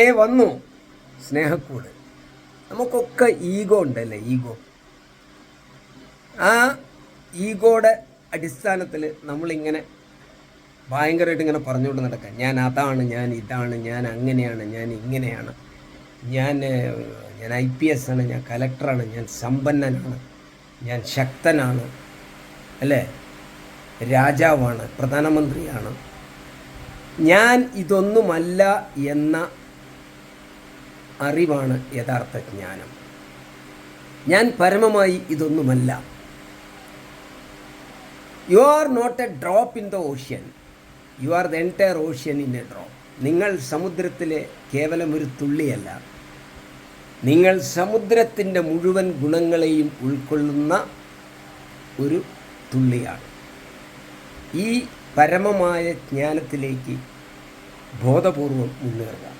ഏ വന്നു. സ്നേഹക്കൂട്. നമുക്കൊക്കെ ഈഗോ ഉണ്ടല്ലേ ഈഗോ? ആ ഈഗോയുടെ അടിസ്ഥാനത്തിൽ നമ്മളിങ്ങനെ ഭയങ്കരമായിട്ട് ഇങ്ങനെ പറഞ്ഞുകൊണ്ട് നടക്കാം. ഞാൻ അതാണ് ഞാൻ ഇതാണ് ഞാൻ അങ്ങനെയാണ് ഞാൻ ഇങ്ങനെയാണ്. ഞാൻ ഞാൻ ഐ പി എസ് ആണ് ഞാൻ കലക്ടറാണ് ഞാൻ സമ്പന്നനാണ് ഞാൻ ശക്തനാണ് അല്ലേ? രാജാവാണ് പ്രധാനമന്ത്രിയാണ്. ഞാൻ ഇതൊന്നുമല്ല എന്ന അറിവാണ് യഥാർത്ഥ ജ്ഞാനം. ഞാൻ പരമമായി ഇതൊന്നുമല്ല. You are not a drop in the ocean you are the entire ocean in a drop നിങ്ങൾ സമുദ്രത്തിലെ കേവലം ഒരു തുള്ളിയല്ല. നിങ്ങൾ സമുദ്രത്തിന്റെ മുഴുവൻ ഗുണങ്ങളെയും ഉൾക്കൊള്ളുന്ന ഒരു തുള്ളിയാണ്. ഈ പരമമായ ജ്ഞാനത്തിലേക്ക് ബോധപൂർവം മുന്നേറുക.